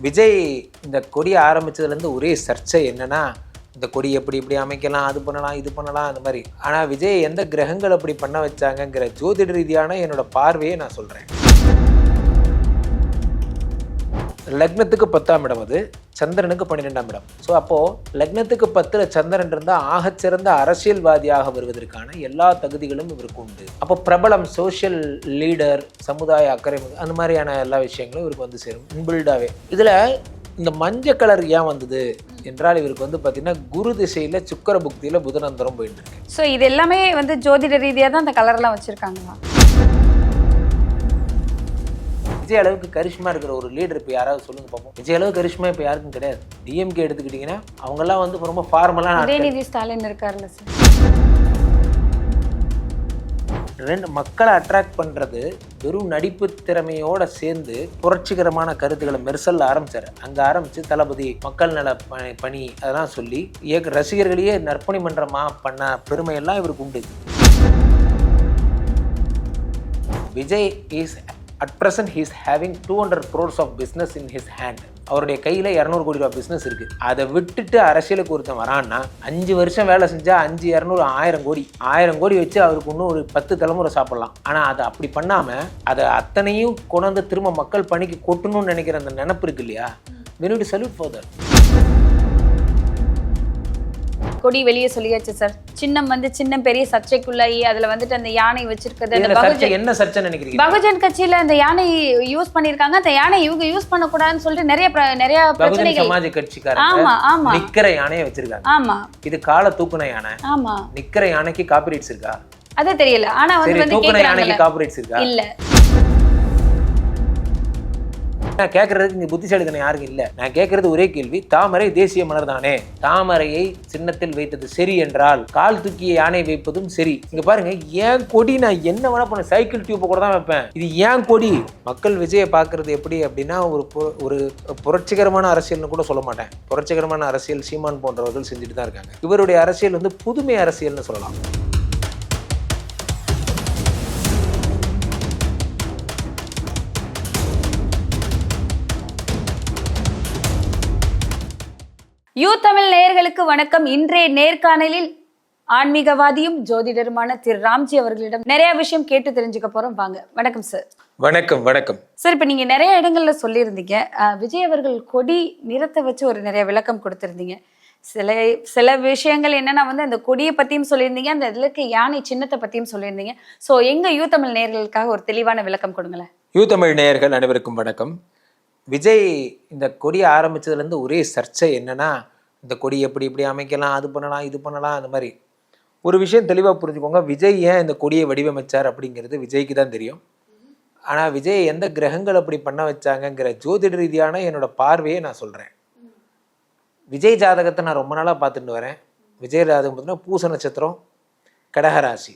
விஜய் இந்த கொடியை ஆரம்பிச்சதுலேருந்து ஒரே சர்ச்சை என்னென்னா இந்த கொடி எப்படி இப்படி அமைக்கலாம் அது பண்ணலாம் இது பண்ணலாம் அந்த மாதிரி. ஆனால் விஜய் எந்த கிரகங்கள் அப்படி பண்ண வச்சாங்கங்கிற ஜோதிட ரீதியான என்னோட பார்வையை நான் சொல்கிறேன் லக்னத்துக்கு பத்தாம் இடம் அது சந்திரனுக்கு பன்னிரெண்டாம் இடம். ஸோ அப்போது லக்னத்துக்கு பத்தில் சந்திரன் இருந்தால் ஆகச்சிறந்த அரசியல்வாதியாக வருவதற்கான எல்லா தகுதிகளும் இவருக்கு உண்டு. அப்போ பிரபலம் சோஷியல் லீடர் சமுதாய அக்கறை அந்த மாதிரியான எல்லா விஷயங்களும் இவருக்கு வந்து சேரும். இன்பில்டாகவே இதில் இந்த மஞ்சள் கலர் ஏன் வந்தது என்றால் இவருக்கு வந்து பார்த்தீங்கன்னா குரு திசையில் சுக்கர புக்தியில் புதனந்தரம் போயிட்டு இருக்கு. ஸோ இது எல்லாமே வந்து ஜோதிட ரீதியாக தான் அந்த கலர்லாம் வச்சுருக்காங்களா? விஜய் அளவுக்கு கரிஷ்மா இருக்கிற ஒரு லீடர் இப்போ யாராவது சொல்லுங்க பார்ப்போம் விஜய் அளவு கரிஷ்மா இப்போ யாருக்கும் கிடையாது. டிஎம்கே எடுத்துக்கிட்டிங்கன்னா அவங்கெல்லாம் வந்து ரொம்ப ஃபார்மலான உதயநிதி ஸ்டாலின் இருக்கார்ல சார். ரெண்டு மக்களை அட்ராக்ட் பண்ணுறது வெறும் நடிப்பு திறமையோட சேர்ந்து புரட்சிகரமான கருத்துக்களை மெர்சல்ல ஆரம்பிச்சார். அங்கே ஆரம்பித்து தளபதி மக்கள் நல பணி அதெல்லாம் சொல்லி இயக்க ரசிகர்களையே நற்பணி மன்றமா பண்ண பெருமையெல்லாம் இவருக்கு உண்டு. Vijay is at present he's having two hundred crores of business in his hand அவருடைய கையில் இரநூறு கோடி ரூபா பிஸ்னஸ் இருக்குது அதை விட்டுட்டு அரசியலுக்கு ஒருத்தன் வரான்னா அஞ்சு வருஷம் வேலை செஞ்சால் அஞ்சு இரநூறு ஆயிரம் கோடி. ஆயிரம் கோடி வச்சு அவருக்கு இன்னும் ஒரு பத்து தலைமுறை சாப்பிட்லாம். ஆனால் அதை அப்படி பண்ணாமல் அதை அத்தனையும் கொண்டாந்து திரும்ப மக்கள் பணிக்கு கொட்டணும்னு நினைக்கிற அந்த நினப்பு இருக்கு இல்லையா? We need to கொடி வெளியே சொல்லியாச்சு சார். சின்னம் வந்து சின்னம் பெரிய சர்ச்சைக்குள்ளாகி அதுல வந்துட்டு அந்த யானை வச்சிருக்கிறது அந்த பகுஜன் என்ன சர்ச்சை நினைக்கிறீங்க? பகுஜன் கட்சியில அந்த யானை யூஸ் பண்ணிருக்காங்க அந்த யானை இவங்க யூஸ் பண்ணக்கூடாதுன்னு சொல்லிட்டு நிறைய நிறைய பிரச்சனைகள். சமாஜ் கட்சிக்காரங்க ஆமா ஆமா. நிக்கிற யானையை வச்சிருக்காங்க. ஆமா. இது காலை தூக்குன யானை. ஆமா. நிக்கிற யானைக்கு காப்பிரைட்ஸ் இருக்கா? அது தெரியல. ஆனா வந்து வந்து இருக்கா? இல்ல. நான் கேட்கறதுக்கு இங்கே புத்திசாலித்தனம் யாருக்கும் இல்லை. நான் கேட்கறது ஒரே கேள்வி தாமரை தேசிய மலர் தானே? தாமரையை சின்னத்தில் வைத்தது சரி என்றால் கால் தூக்கிய யானை வைப்பதும் சரி. இங்க பாருங்க ஏன் கொடி? நான் என்ன வேணா பண்ண சைக்கிள் டியூப்பை கூட தான் வைப்பேன். இது ஏன் கொடி? மக்கள் விஜயை பார்க்கறது எப்படி அப்படின்னா ஒரு பு- ஒரு புரட்சிகரமான அரசியல்னு கூட சொல்ல மாட்டேன். புரட்சிகரமான அரசியல் சீமான் போன்றவர்கள் செஞ்சுட்டு தான் இருக்காங்க. இவருடைய அரசியல் வந்து புதுமை அரசியல்னு சொல்லலாம். யூ தமிழ் நேயர்களுக்கு வணக்கம். இன்றைய நேர்காணலில் ஆன்மீகவாதியும் ஜோதிடருமான திரு ராம்ஜி அவர்களிடம் நிறைய விஷயம் கேட்டு தெரிஞ்சுக்க போறோம். வாங்க. வணக்கம் சார் வணக்கம் வணக்கம். சார் இப்போ நீங்க நிறைய இடங்கள்ல சொல்லியிருந்தீங்க. விஜய் அவர்கள் கொடி நிறத்தை வச்சு ஒரு நிறைய விளக்கம் கொடுத்திருந்தீங்க. சில சில விஷயங்கள் என்னன்னா வந்து அந்த கொடியை பத்தியும் சொல்லியிருந்தீங்க. அந்த இதுல இருக்க யானை சின்னத்தை பத்தியும் சொல்லியிருந்தீங்க. ஸோ எங்க யூ தமிழ் நேயர்களுக்காக ஒரு தெளிவான விளக்கம் கொடுங்களேன். யூ தமிழ் நேயர்கள் அனைவருக்கும் வணக்கம். விஜய் இந்த கொடியை ஆரம்பித்ததுலேருந்து ஒரே சர்ச்சை என்னென்னா இந்த கொடி எப்படி இப்படி அமைக்கலாம் அது பண்ணலாம் இது பண்ணலாம் அந்த மாதிரி. ஒரு விஷயம் தெளிவாக புரிஞ்சுக்கோங்க. விஜய் ஏன் இந்த கொடியை வடிவமைச்சார் அப்படிங்கிறது விஜய்க்கு தான் தெரியும். ஆனால் விஜய் எந்த கிரகங்கள் அப்படி பண்ண வச்சாங்கங்கிற ஜோதிட ரீதியான என்னோட பார்வையை நான் சொல்கிறேன் விஜய் ஜாதகத்தை நான் ரொம்ப நாளாக பார்த்துட்டு வரேன். விஜய் ஜாதகம் பார்த்தீங்கன்னா பூச நட்சத்திரம் கடகராசி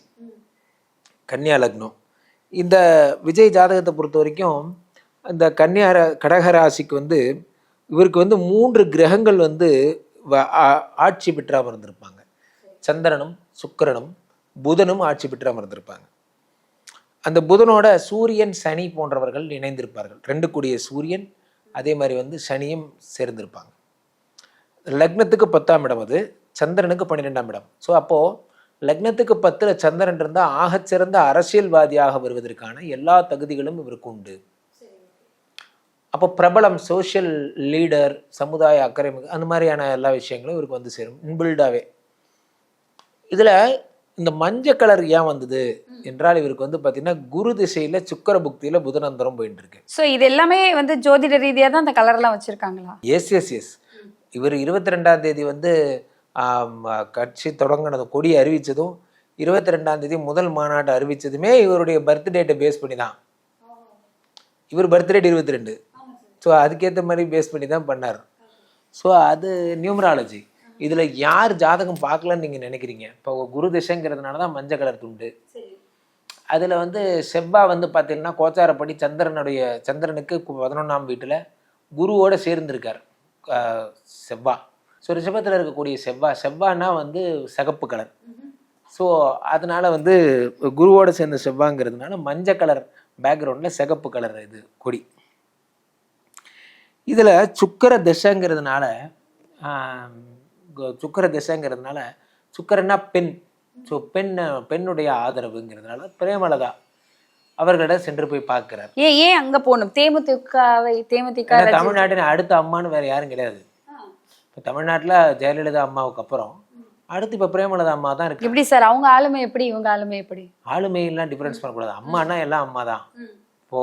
கன்னியா லக்னம். இந்த விஜய் ஜாதகத்தை பொறுத்த வரைக்கும் அந்த கன்னியார கடகராசிக்கு வந்து இவருக்கு வந்து மூன்று கிரகங்கள் வந்து வ- ஆ- ஆட்சி பெற்றாமல் இருந்திருப்பாங்க. சந்திரனும் சுக்கிரனும் புதனும் ஆட்சி பெற்றாமல் இருந்திருப்பாங்க. அந்த புதனோட சூரியன் சனி போன்றவர்கள் இணைந்திருப்பார்கள். ரெண்டு கூடிய சூரியன் அதே மாதிரி வந்து சனியும் சேர்ந்திருப்பாங்க. லக்னத்துக்கு பத்தாம் இடம் அது சந்திரனுக்கு பன்னிரெண்டாம் இடம். ஸோ அப்போது லக்னத்துக்கு பத்தில் சந்திரன் இருந்தால் ஆகச்சிறந்த அரசியல்வாதியாக வருவதற்கான எல்லா தகுதிகளும் இவருக்கு உண்டு. அப்போ பிரபலம் சோஷியல் லீடர் சமுதாய அக்கறை அந்த மாதிரியான எல்லா விஷயங்களும் இவருக்கு வந்து சேரும் இன்பில்டாகவே இதில் இந்த மஞ்சள் கலர் ஏன் வந்தது என்றால் இவருக்கு வந்து பார்த்தீங்கன்னா குரு திசையில் சுக்கர புக்தியில் புதனந்தரம் போயிட்டு இருக்கு ஸோ இது எல்லாமே வந்து ஜோதிட ரீதியா தான் அந்த கலர்லாம் வச்சிருக்காங்களா? எஸ் எஸ் எஸ் இவர் இருபத்தி ரெண்டாம் தேதி வந்து கட்சி தொடங்கினது கொடி அறிவித்ததும் இருபத்தி ரெண்டாம் தேதி முதல் மாநாட்டை அறிவித்ததுமே இவருடைய பர்த் டேட்டை பேஸ் பண்ணி தான் இவர் பர்த் டேட் இருபத்தி ரெண்டு ஸோ அதுக்கேற்ற மாதிரி பேஸ் பண்ணி தான் பண்ணார். ஸோ அது நியூமராலஜி இதில் யார் ஜாதகம் பார்க்கலன்னு நீங்கள் நினைக்கிறீங்க? இப்போ குரு திசைங்கிறதுனால தான் மஞ்சள் கலர் துண்டு. அதில் வந்து செவ்வாய் வந்து பார்த்தீங்கன்னா கோச்சாரப்படி சந்திரனுடைய சந்திரனுக்கு பதினொன்றாம் வீட்டில் குருவோட சேர்ந்திருக்கார். ஆஹ் செவ்வாய் ஸோ ரிஷபத்தில் இருக்கக்கூடிய செவ்வாய் செவ்வாய்னா வந்து சிகப்பு கலர். ஸோ அதனால வந்து குருவோட சேர்ந்த செவ்வாங்கிறதுனால மஞ்சள் கலர் பேக்ரவுண்டில் சிகப்பு கலர் இது கொடி. இதுல சுக்கர திசைங்கிறதுனால சுக்கிர திசைங்கிறதுனால சுக்கரன்னா பெண். ஸோ பெண் பெண்ணுடைய ஆதரவுங்கிறதுனால பிரேமலதா அவர்களிடம் சென்று போய் பார்க்கிறார். ஏன் ஏன் அங்க போகணும்? தேமுதிகவை தேமுதிக தமிழ்நாட்டின் அடுத்த அம்மான்னு வேற யாரும் கிடையாது. இப்போ தமிழ்நாட்டுல ஜெயலலிதா அம்மாவுக்கு அப்புறம் அடுத்து இப்போ பிரேமலதா அம்மா தான் இருக்கு எப்படி சார்? அவங்க ஆளுமை எப்படி? இவங்க ஆளுமை எப்படி? ஆளுமையெல்லாம் டிஃபரன்ஸ் பண்ணக்கூடாது. அம்மானா எல்லாம் அம்மா தான் இப்போ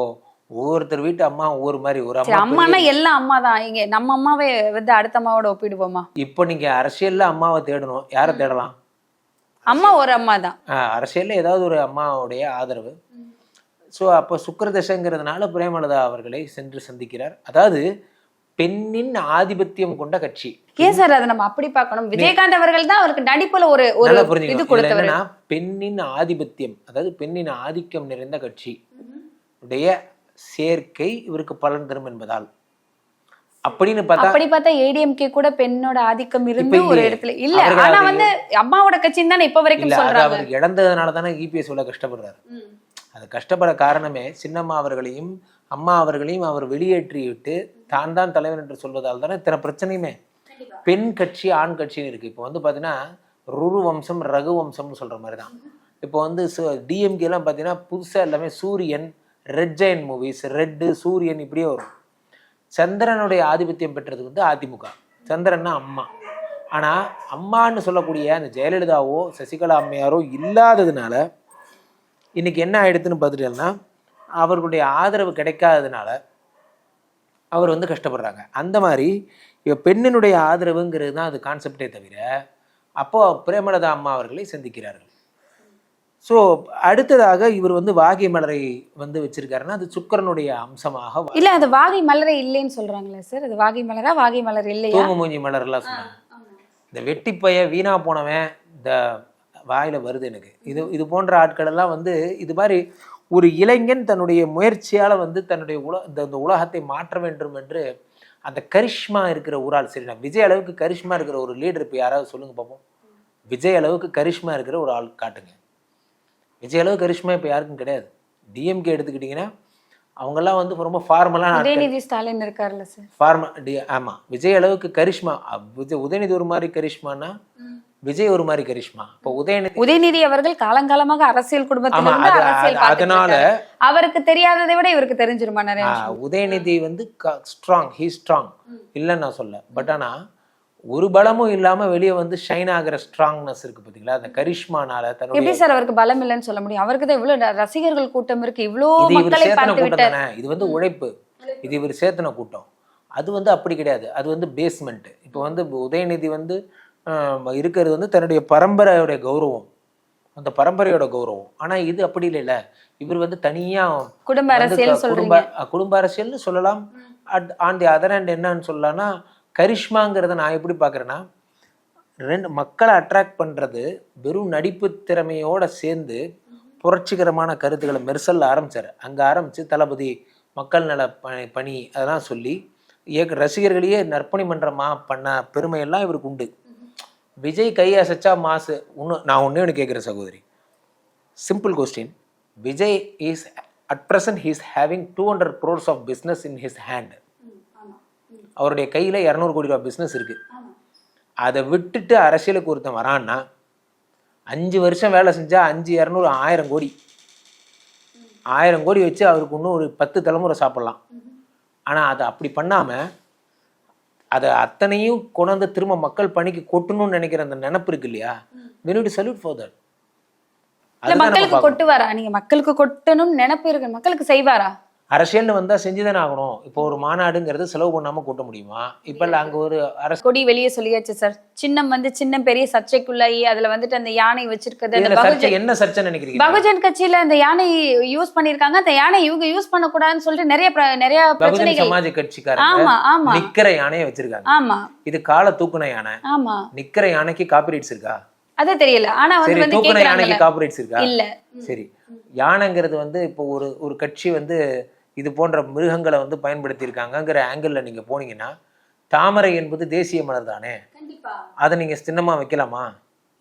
ஒவ்வொருத்தர் வீட்டு அம்மா ஒவ்வொரு மாதிரி ஒரு அம்மா அம்மானா எல்லாம் அம்மா தான் இங்க நம்ம அம்மாவே வந்து அடுத்த அம்மாவோட ஒப்பிடுவோமா? இப்போ நீங்க அரசியல்ல அம்மாவை தேடணும். யாரை தேடலாம்? அம்மா ஒரு அம்மா தான் அரசியல்ல ஏதாவது ஒரு அம்மாவுடைய ஆதரவு. ஸோ அப்போ சுக்கிர தசைங்கிறதுனால பிரேமலதா அவர்களை சென்று சந்திக்கிறார். அதாவது பெண்ணின் ஆதிபத்தியம் கொண்ட கட்சி. ஏன் சார் அதை நம்ம அப்படி பார்க்கணும்? விஜயகாந்த் அவர்கள் தான் அவருக்கு நடிப்புல ஒரு ஒரு இது கொடுத்தவர். பெண்ணின் ஆதிபத்தியம் அதாவது பெண்ணின் ஆதிக்கம் நிறைந்த கட்சி. உடைய சேர்க்கை இவருக்கு பலன் தரும் என்பதால். அப்படின்னு பார்த்தா அப்படி பார்த்தா ஏடிஎம்கே கூட பெண்ணோட ஆதிக்கம் இருந்து ஒரு. இடத்துல இல்ல ஆனா வந்து அம்மாவோட கட்சின்னு தானே இப்ப வரைக்கும் சொல்றாங்க. அவருக்கு இழந்ததுனால தானே இபிஎஸ் உள்ள கஷ்டப்படுறாரு. அது கஷ்டப்பட காரணமே சின்னம்மா அவர்களையும் அம்மா அவர்களையும் அவர் வெளியேற்றி விட்டு தான் தான் தலைவர் என்று சொல்வதால் தானே இத்தனை பிரச்சனையுமே. பெண் கட்சி ஆண் கட்சின்னு இருக்கு. இப்போ வந்து பார்த்தீங்கன்னா ருரு வம்சம் ரகு வம்சம்னு சொல்ற மாதிரி தான் இப்போ வந்து டிஎம்கே எல்லாம் பார்த்தீங்கன்னா புதுசா எல்லாமே சூரியன் ரெட் ஜெயின் மூவிஸ் ரெட்டு சூரியன் இப்படியே வரும். சந்திரனுடைய ஆதிபத்தியம் பெற்றது வந்து அதிமுக. சந்திரன்னா அம்மா. ஆனால் அம்மான்னு சொல்லக்கூடிய அந்த ஜெயலலிதாவோ சசிகலா அம்மையாரோ இல்லாததுனால இன்னைக்கு என்ன ஆயிடுதுன்னு பார்த்துட்டேன்னா அவர்களுடைய ஆதரவு கிடைக்காததுனால அவர் வந்து கஷ்டப்படுறாங்க. அந்த மாதிரி இப்போ பெண்ணினுடைய ஆதரவுங்கிறது தான் அது கான்செப்டே தவிர அப்போ பிரேமலதா அம்மா அவர்களை சந்திக்கிறார்கள். ஸோ அடுத்ததாக இவர் வந்து வாகை மலரை வந்து வச்சிருக்காருன்னா அது சுக்கரனுடைய அம்சமாக இல்ல அது வாகை மலரே இல்லைன்னு சொல்றாங்களே சார். அது வாகை மலரா வாகை மலர் இல்லையா? தூங்கு மூஞ்சி மலர்லாம் சொன்னாங்க. இந்த வெட்டிப்பைய வீணா போனவன் இந்த வாயில வருது எனக்கு. இது இது போன்ற ஆட்கள் எல்லாம் வந்து இது மாதிரி ஒரு இளைஞன் தன்னுடைய முயற்சியால வந்து தன்னுடைய உல இந்த இந்த உலகத்தை மாற்ற வேண்டும் என்று அந்த கரிஷ்மா இருக்கிற ஒரு ஆள். சரி நான் விஜய் அளவுக்கு கரிஷ்மா இருக்கிற ஒரு லீடர் இப்போ யாராவது சொல்லுங்க பார்ப்போம் விஜய் அளவுக்கு கரிஷ்மா இருக்கிற ஒரு ஆள் காட்டுங்க. விஜய் அளவு கரிஷ்மா இப்போ யாருக்கும் கிடையாது. டிஎம்கே எடுத்துக்கிட்டிங்கன்னா அவங்கெல்லாம் வந்து ரொம்ப ஃபார்மலான உதயநிதி ஸ்டாலின் இருக்காருல்ல சார் ஃபார்மா டி ஆமாம் விஜய் அளவுக்கு கரிஷ்மா விஜய் உதயநிதி ஒரு மாதிரி கரிஷ்மானா விஜய் ஒரு மாதிரி கரிஷ்மா. இப்போ உதயநிதி உதயநிதி அவர்கள் காலங்காலமாக அரசியல் குடும்பத்துல அதனால. அவருக்கு தெரியாததை விட இவருக்கு தெரிஞ்சிருமா நிறைய? உதயநிதி வந்து ஸ்ட்ராங் ஹீ ஸ்ட்ராங் இல்லைன்னு நான் சொல்ல பட் ஆனா ஒரு பலமும் இல்லாம வெளியே வந்து ஷைன் ஆகிற ஸ்ட்ராங்னஸ் இருக்கு பாத்தீங்களா? அந்த கரிஷ்மானால தன்னுடைய எப்படி சார் அவருக்கு பலம் இல்லைன்னு சொல்ல முடியும்? அவருக்கு தான் இவ்வளவு ரசிகர்கள் கூட்டம் இருக்கு. இவ்வளோ மக்களை பார்த்து விட்டார் இது வந்து உழைப்பு. இது இவர் சேத்தன கூட்டம். அது வந்து அப்படி கிடையாது. அது வந்து பேஸ்மெண்ட் இப்போ வந்து உதயநிதி வந்து இருக்கிறது வந்து தன்னுடைய பரம்பரையோட கௌரவம். அந்த பரம்பரையோட கௌரவம். ஆனா இது அப்படி இல்லைல்ல. இவர் வந்து தனியா குடும்ப அரசியல் குடும்ப குடும்ப அரசியல்னு சொல்லலாம். ஆன் தி அதர் ஹேண்ட் என்னன்னு சொல்லலாம்னா கரிஷ்மாங்கிறத நான் எப்படி பார்க்குறேன்னா ரெண்டு மக்களை அட்ராக்ட் பண்ணுறது வெறும் நடிப்பு திறமையோட சேர்ந்து புரட்சிகரமான கருத்துக்களை மெர்சல்ல ஆரம்பிச்சார். அங்கே ஆரம்பித்து தளபதி மக்கள் நல பணி பணி அதெல்லாம் சொல்லி இயக்க ரசிகர்களையே நற்பணி மன்றமா பண்ண பெருமையெல்லாம் இவருக்கு உண்டு. விஜய் கை அசைச்சா மாசு இன்னும் நான் ஒன்றே ஒன்று கேட்குறேன் சகோதரி. Simple question Vijay is at present he's having two hundred crores of business in his hand அவருடைய கையில் இரநூறு கோடி ரூபாய் பிஸ்னஸ் இருக்கு. அதை விட்டுட்டு அரசியலுக்கு ஒருத்தன் வரான்னா அஞ்சு வருஷம் வேலை செஞ்சா அஞ்சு இரநூறு ஆயிரம் கோடி. ஆயிரம் கோடி வச்சு அவருக்கு இன்னும் ஒரு பத்து தலைமுறை சாப்பிடலாம். ஆனா அதை அப்படி பண்ணாம அதை அத்தனையும் கொண்டாந்து திரும்ப மக்கள் பணிக்கு கொட்டணும்னு நினைக்கிற அந்த நினப்பு இருக்கு இல்லையா? For that. இல்ல அதுதான் நம்ம மக்களுக்கு. கொட்டுவாரா? நீங்க மக்களுக்கு கொட்டணும்னு நினைப்பு இருக்கு. மக்களுக்கு செய்வாரா? அரசியல்னு வந்தா செஞ்சுதானே ஆகணும். இப்போ ஒரு மாநாடுங்கிறது செலவு பண்ணாம கூட்ட முடியுமா? இப்ப இல்ல அங்க ஒரு அரசு கொடி வெளியே சொல்லியாச்சு சார். சின்னம் வந்து சின்னம் பெரிய சர்ச்சைக்குள்ளாயி அதுல வந்துட்டு அந்த யானை வச்சிருக்கிறது என்ன சர்ச்சை நினைக்கிறீங்க? பகுஜன் கட்சியில அந்த யானை யூஸ் பண்ணிருக்காங்க அந்த யானை இவங்க யூஸ் பண்ணக்கூடாதுன்னு சொல்லிட்டு நிறைய நிறைய பகுஜன் சமாஜ் கட்சிக்காரங்க ஆமா ஆமா. நிக்கிற யானையை வச்சிருக்காங்க. ஆமா. இது கால தூக்குன யானை. ஆமா. நிக்கிற யானைக்கு காப்பிரைட்ஸ் இருக்கா? அது தெரியல. ஆனா வந்து தூக்குன யானைக்கு காப்பிரைட்ஸ் இருக்கா? இல்ல. சரி. யானைங்கிறது வந்து இப்போ ஒரு ஒரு கட்சி வந்து இது போன்ற மிருகங்களை வந்து பயன்படுத்தி இருக்காங்கங்கிற ஆங்கிள் நீங்க போனீங்கன்னா தாமரை என்பது தேசிய மலர் தானே? அதை நீங்க சின்னமா வைக்கலாமா?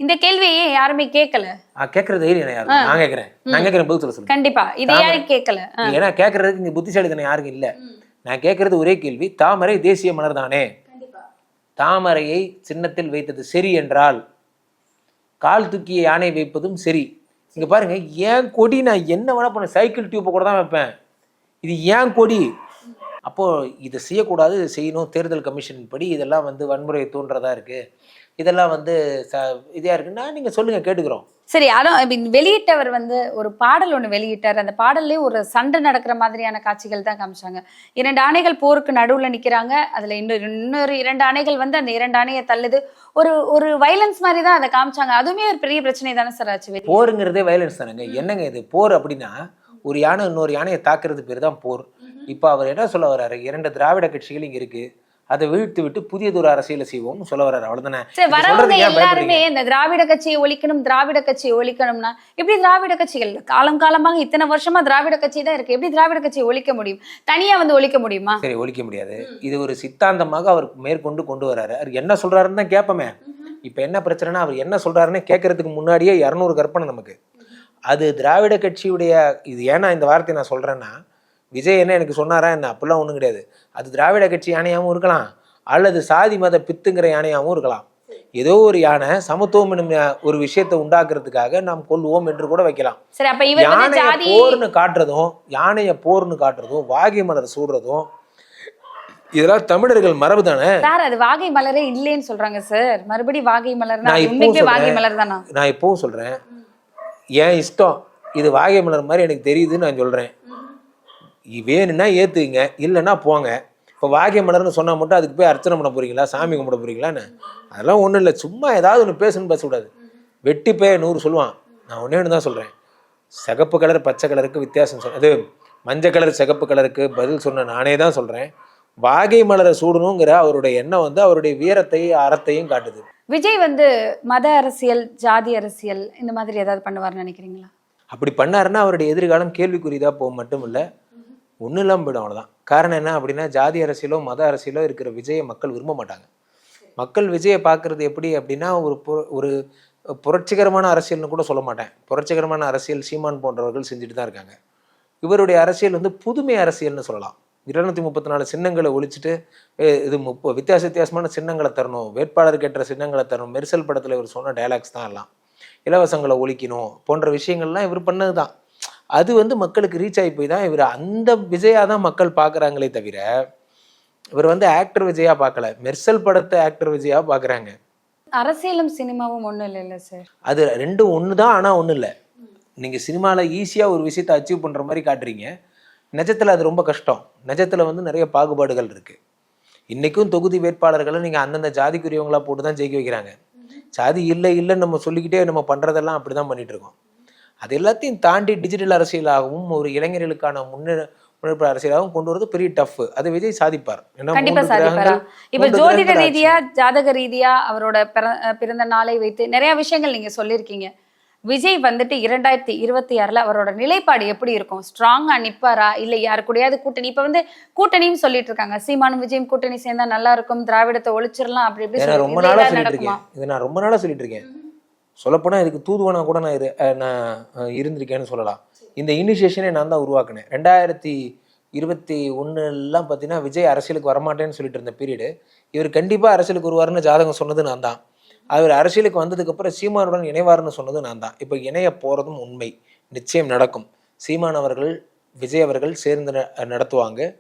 இந்த கேள்வியை யாருமே கேட்கல? ஆ, கேட்கறது தைரியம் யாரு நான் கேட்கறேன். நான் கேட்கறேன் பதில் சொல்ல சொல்லுங்க. கண்டிப்பா. இது யாரும் கேட்கல. ஏன்னா கேட்கறதுக்கு இங்க புத்திசாலித்தனம் யாருக்கும் இல்ல. நான் கேட்கறது ஒரே கேள்வி தாமரை தேசிய மலர் தானே? தாமரையை சின்னத்தில் வைத்தது சரி என்றால் கால் தூக்கிய யானை வைப்பதும் சரி. இங்க பாருங்க ஏன் கொடி நான் என்ன வேணா பண்ண சைக்கிள் டியூப்பை கூட தான் வைப்பேன். இது ஏன் கொடி? அப்போ இதை செய்யக்கூடாது இதை செய்யணும். தேர்தல் கமிஷன் படி இதெல்லாம் வந்து வன்முறையை தூண்டுறதா இருக்கு. இதெல்லாம் வந்து ச இதாக இருக்குன்னா நீங்க சொல்லுங்க கேட்டுக்கிறோம். சரி mean, வெளியிட்டவர் வந்து ஒரு பாடல் ஒண்ணு வெளியிட்டார். அந்த பாடல்லே ஒரு சண்டை நடக்கிற மாதிரியான காட்சிகள் தான் காமிச்சாங்க. இரண்டு ஆணைகள் போருக்கு நடுவுல நிக்கிறாங்க. அதுல இன்னொரு இன்னொரு இரண்டு ஆணைகள் வந்து அந்த இரண்டு ஆணையை தள்ளுது. ஒரு ஒரு வைலன்ஸ் மாதிரி தான் அதை காமிச்சாங்க. அதுவுமே ஒரு பெரிய பிரச்சனை தானே சார் ஆச்சு. போருங்கிறதே வயலன்ஸ் தானேங்க. என்னங்க இது? போர் அப்படின்னா ஒரு யானை இன்னொரு யானையை தாக்குறது பேர் தான் போர். இப்போ அவர் என்ன சொல்ல வர்றாரு? இரண்டு திராவிட கட்சிகள் இங்க இருக்கு. அதை வீழ்த்து விட்டு புதியதொரு அரசியலை செய்வோம்னு சொல்ல வர்றாரு. அவ்வளவுதானே? வரவங்க எல்லாருமே? இந்த திராவிட கட்சியை ஒழிக்கணும் திராவிட கட்சியை ஒழிக்கணும்னா எப்படி திராவிட கட்சிகள்? காலம் காலமாக இத்தனை வருஷமா திராவிட கட்சி தான் இருக்கு. எப்படி திராவிட கட்சியை ஒழிக்க முடியும்? தனியா வந்து ஒழிக்க முடியுமா? சரி ஒழிக்க முடியாது. இது ஒரு சித்தாந்தமாக அவர் மேற்கொண்டு கொண்டு வராரு அவர் என்ன சொல்றாருன்னு தான் கேட்போமே. இப்போ என்ன பிரச்சனைனா அவர் என்ன சொல்றாருன்னு கேட்கறதுக்கு முன்னாடியே இரநூறு கற்பனை நமக்கு. அது திராவிட கட்சியுடைய இது ஏன்னா இந்த வார்த்தையை நான் சொல்றேன்னா விஜய் என்ன எனக்கு சொன்னாரா என்ன? அப்படிலாம் ஒன்றும் கிடையாது. அது திராவிட கட்சி யானையாகவும் இருக்கலாம் அல்லது சாதி மத பித்துங்கிற யானையாகவும் இருக்கலாம். ஏதோ ஒரு யானை சமத்துவம் என்னும் ஒரு விஷயத்தை உண்டாக்குறதுக்காக நாம் கொல்லுவோம் என்று கூட வைக்கலாம். யானைய போர்னு காட்டுறதும் யானைய போர்னு காட்டுறதும் வாகை மலர் சூடுறதும் இதெல்லாம் தமிழர்கள் மரபு தானே சார் அது வாகை மலரே இல்லைன்னு சொல்றாங்க சார். மறுபடி வாகை மலர்னா நான் இப்பவும் வாகை. மலர் தானா? நான் இப்பவும் சொல்றேன். என் இஷ்டம். இது வாகை மலர் மாதிரி எனக்கு தெரியுதுன்னு நான் சொல்றேன். இ- வேணும்னா ஏத்துங்க இல்லைன்னா போங்க. இப்போ வாகை மலர்னு சொன்னா மட்டும் அதுக்கு போய் அர்ச்சனை பண்ண போறீங்களா? சாமி கும்பிட போறீங்களான்னு அதெல்லாம் ஒன்றும் இல்லை. சும்மா ஏதாவது ஒன்று பேசணும்னு பேசக்கூடாது வெட்டி போய் நூறு சொல்லுவான். நான் ஒன்றே ஒன்று தான் சொல்றேன். சிகப்பு கலர் பச்சை கலருக்கு வித்தியாசம் சொன்ன அது மஞ்சள் கலர் சிகப்பு கலருக்கு பதில் சொன்ன நானே தான் சொல்றேன். வாகை மலரை சூடணுங்கிற அவருடைய எண்ணம் வந்து அவருடைய வீரத்தையும் அறத்தையும் காட்டுது. விஜய் வந்து மத அரசியல் ஜாதி அரசியல் இந்த மாதிரி ஏதாவது பண்ணுவார்னு நினைக்கிறீங்களா? அப்படி பண்ணாருன்னா அவருடைய எதிர்காலம் கேள்விக்குறிதா போக மட்டும் இல்லை ஒன்றும் இல்லாமல் போயிடும் அவ்வளோதான் காரணம் என்ன அப்படின்னா ஜாதி அரசியலோ மத அரசியலோ இருக்கிற விஜயை மக்கள் விரும்ப மாட்டாங்க. மக்கள் விஜயை பார்க்கறது எப்படி அப்படின்னா ஒரு ஒரு புரட்சிகரமான அரசியல்னு கூட சொல்ல மாட்டேன். புரட்சிகரமான அரசியல் சீமான் போன்றவர்கள் செஞ்சுட்டு தான் இருக்காங்க. இவருடைய அரசியல் வந்து புதுமை அரசியல்னு சொல்லலாம். இருநூத்தி முப்பத்தி நாலு சின்னங்களை ஒழிச்சிட்டு "ஏய், இது முப்ப வித்தியாச வித்தியாசமான சின்னங்களை தரணும் வேட்பாளருக்கு ஏற்ற சின்னங்களை தரணும் மெர்சல் படத்தில் இவர் சொன்ன டயலாக்ஸ் தான் எல்லாம். இலவசங்களை ஒழிக்கணும் போன்ற விஷயங்கள்லாம் இவர் பண்ணது தான் அது வந்து மக்களுக்கு ரீச் ஆகி போய் தான் இவர் அந்த விஜயா தான் மக்கள் பார்க்குறாங்களே தவிர இவர் வந்து ஆக்டர் விஜயா பார்க்கல. மெர்சல் படத்தை ஆக்டர் விஜயா பார்க்குறாங்க. அரசியலும் சினிமாவும் ஒண்ணும் இல்லைல்ல சார் அது ரெண்டும் ஒன்று தான் ஆனால் ஒன்றும் இல்லை நீங்கள் சினிமாவில் ஈஸியாக ஒரு விஷயத்தை அச்சீவ் பண்ணுற மாதிரி காட்டுறீங்க. நிஜத்தில் அது ரொம்ப கஷ்டம். நிஜத்தில் வந்து நிறைய பாகுபாடுகள் இருக்குது இன்றைக்கும் தொகுதி வேட்பாளர்களை நீங்கள் அந்தந்த ஜாதிக்குரியவங்களா போட்டு தான் ஜெயிக்க வைக்கிறாங்க. ஜாதி இல்லை இல்லைன்னு நம்ம சொல்லிக்கிட்டே நம்ம பண்ணுறதெல்லாம் அப்படி தான் பண்ணிட்டு இருக்கோம். அது எல்லாத்தையும் தாண்டி டிஜிட்டல் அரசியலாகவும் ஒரு இளைஞர்களுக்கான முன்னே முன்னெடுப்பு அரசியலாகவும் கொண்டு வரது பெரிய டஃப் அதை விஜய் சாதிப்பார். கண்டிப்பா சாதிப்பாரா? இப்ப ஜோதிட. ரீதியா ஜாதக ரீதியா அவரோட பிறந்த நாளை வைத்து நிறைய விஷயங்கள் நீங்க சொல்லியிருக்கீங்க. விஜய் வந்துட்டு இரண்டாயிரத்தி இருபத்தி ஆறுல அவரோட நிலைப்பாடு எப்படி இருக்கும்? ஸ்ட்ராங்கா நிப்பாரா? இல்ல யாரு கூடயாவது கூட்டணி? இப்ப வந்து கூட்டணியும் சொல்லிட்டு இருக்காங்க. சீமானும் விஜயும் கூட்டணி சேர்ந்தா நல்லா இருக்கும் திராவிடத்தை ஒழிச்சிடலாம் அப்படி இப்படி ரொம்ப நாளா சொல்லிட்டு இருக்கேன். இதை நான் ரொம்ப நாளா சொல்லிட்டு இருக்கேன். சொல்லப்போனா இதுக்கு தூதுவனா கூட நான் இரு நான் இருந்திருக்கேன்னு சொல்லலாம். இந்த இனிஷியேஷனே நான் தான் உருவாக்குனேன். ரெண்டாயிரத்தி இருபத்தி ஒன்றுலாம் பார்த்தீங்கன்னா விஜய் அரசியலுக்கு வரமாட்டேன்னு சொல்லிட்டு இருந்த பீரியடு இவர் கண்டிப்பாக அரசியலுக்கு வருவாருன்னு ஜாதகம் சொன்னது நான் தான். அவர் அரசியலுக்கு வந்ததுக்கப்புறம் சீமானுடன் இணைவாருன்னு சொன்னது நான் தான். இப்போ இணைய போகிறதும் உண்மை. நிச்சயம் நடக்கும். சீமான் அவர்கள் விஜய் அவர்கள் சேர்ந்து ந- நடத்துவாங்க.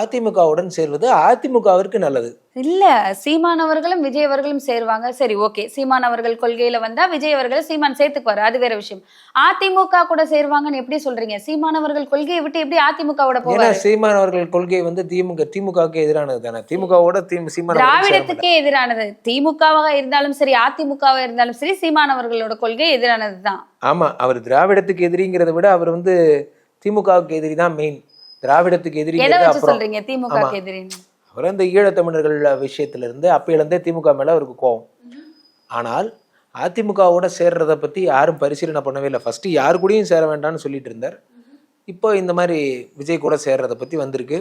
அதிமுகவுடன் சேர்வது அதிமுகவிற்கு நல்லது. இல்ல சீமான் அவர்களும் விஜய் அவர்களும் சேருவாங்க. சரி ஓகே. சீமான் அவர்கள் கொள்கையில வந்தா விஜய் அவர்கள் சீமான் சேர்த்துக்குவாரு. அது வேற விஷயம். அதிமுக கூட சேருவாங்கன்னு எப்படி சொல்றீங்க? சீமான் அவர்கள் கொள்கையை விட்டு எப்படி அதிமுகவோட போவாரு? சீமான் அவர்கள் கொள்கை வந்து திமுக திமுகவுக்கு எதிரானது தானே? திமுகவோட திமு சீமான். திராவிடத்துக்கே எதிரானது. திமுகவாக இருந்தாலும் சரி அதிமுகவா இருந்தாலும் சரி சீமான் அவர்களோட கொள்கை எதிரானது தான் ஆமா அவர் திராவிடத்துக்கு எதிரிங்கிறத விட அவர் வந்து திமுகவுக்கு எதிரி தான் மெயின் திராவிடத்துக்கு எதை எதிரிங்கிறது வச்சு அப்புறம்? சொல்றீங்க? திமுக. எதிரின்னு அவர் அந்த ஈழத்தமிழர்கள் விஷயத்துல இருந்து அப்பையிலேருந்தே திமுக மேல அவருக்கு கோவம். ஆனால் அதிமுகவோட சேர்றத பத்தி யாரும் பரிசீலனை பண்ணவே இல்லை. ஃபர்ஸ்ட் யாரு கூடயும் சேர வேண்டாம்னு சொல்லிட்டு இருந்தார். இப்போ இந்த மாதிரி விஜய் கூட சேர்றத பத்தி வந்திருக்கு.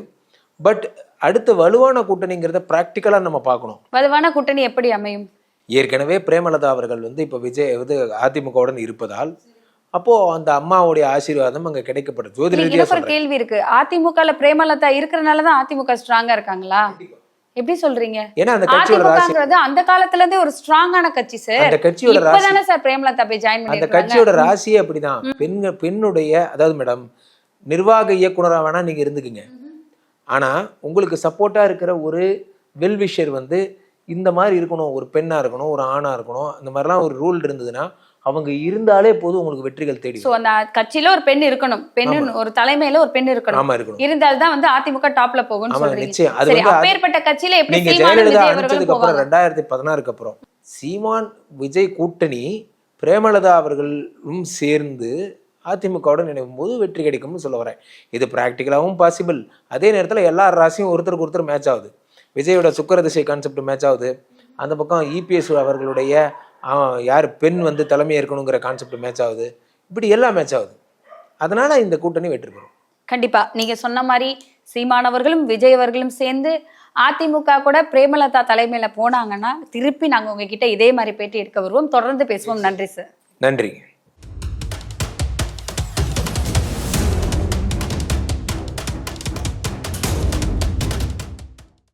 பட் அடுத்த வலுவான கூட்டணிங்கிறத ப்ராக்டிக்கலாக நம்ம பார்க்கணும். வலுவான கூட்டணி எப்படி அமையும்? ஏற்கனவே பிரேமலதா அவர்கள் வந்து இப்போ விஜய் வந்து அதிமுகவுடன் இருப்பதால் அப்போ அந்த அம்மாவுடைய ஆசீர்வாதம் அங்க கிடைக்கப்படும். ஜோதிட ஒரு கேள்வி இருக்கு. அதிமுகல பிரேமலதா இருக்கிறனால தான் அதிமுக ஸ்ட்ராங்கா இருக்காங்களா? எப்படி சொல்றீங்க? ஏன்னா அந்த கட்சியோட ராசி அந்த காலத்துல இருந்தே ஒரு ஸ்ட்ராங்கான கட்சி சார் அந்த கட்சியோட ராசி இப்பதானே சார் பிரேமலதா போய் ஜாயின் அந்த பண்ணிருக்காங்க? கட்சியோட ராசியே அப்படிதான். பெண்கள் பெண்ணுடைய அதாவது மேடம் நிர்வாக இயக்குனரா வேணா நீங்க இருந்துக்குங்க. ஆனா உங்களுக்கு சப்போர்ட்டா இருக்கிற ஒரு வெல்விஷர் வந்து இந்த மாதிரி இருக்கணும். ஒரு பெண்ணா இருக்கணும் ஒரு ஆணா இருக்கணும். இந்த மாதிரிலாம் ஒரு ரூல் இருந்ததுன்னா அவங்க இருந்தாலே போதும் உங்களுக்கு வெற்றிகள் தேடி சோ அந்த கட்சியில ஒரு பெண் இருக்கணும். பெண்ணு ஒரு தலைமையில ஒரு பெண் இருக்கணும். ஆமா இருக்கணும். இருந்தால்தான் வந்து அதிமுக டாப்ல சொல்றீங்க. நிச்சயம். அது வந்து அப்பேற்பட்ட கட்சியில எப்படி நீங்க ஜெயலலிதா அனுப்பிச்சதுக்கு அப்புறம் ரெண்டாயிரத்தி பதினாறுக்கு அப்புறம் சீமான் விஜய் கூட்டணி பிரேமலதா அவர்களும் சேர்ந்து அதிமுகவுடன் நினைவும் போது வெற்றி கிடைக்கும்னு சொல்ல வரேன். இது ப்ராக்டிக்கலாகவும் பாசிபிள் அதே நேரத்தில் எல்லா ராசியும் ஒருத்தருக்கு ஒருத்தர் மேட்ச் ஆகுது. விஜயோட சுக்கர திசை கான்செப்ட் மேட்ச் ஆகுது. அந்த பக்கம் இபிஎஸ் அவர்களுடைய ஆ, யார் பெண் வந்து தலைமை ஏற்கணுங்கிற கான்செப்ட் மேட்ச் ஆகுது. இப்படி எல்லாம் மேட்ச் ஆகுது. அதனால இந்த கூட்டணி வெற்றி பெறும். கண்டிப்பா. நீங்க சொன்ன மாதிரி சீமானவர்களும் விஜய் அவர்களும் சேர்ந்து அதிமுக கூட பிரேமலதா தலைமையில போனாங்கன்னா திருப்பி நாங்க உங்ககிட்ட இதே மாதிரி பேட்டி எடுக்க வருவோம். தொடர்ந்து பேசுவோம். நன்றி சார் நன்றி.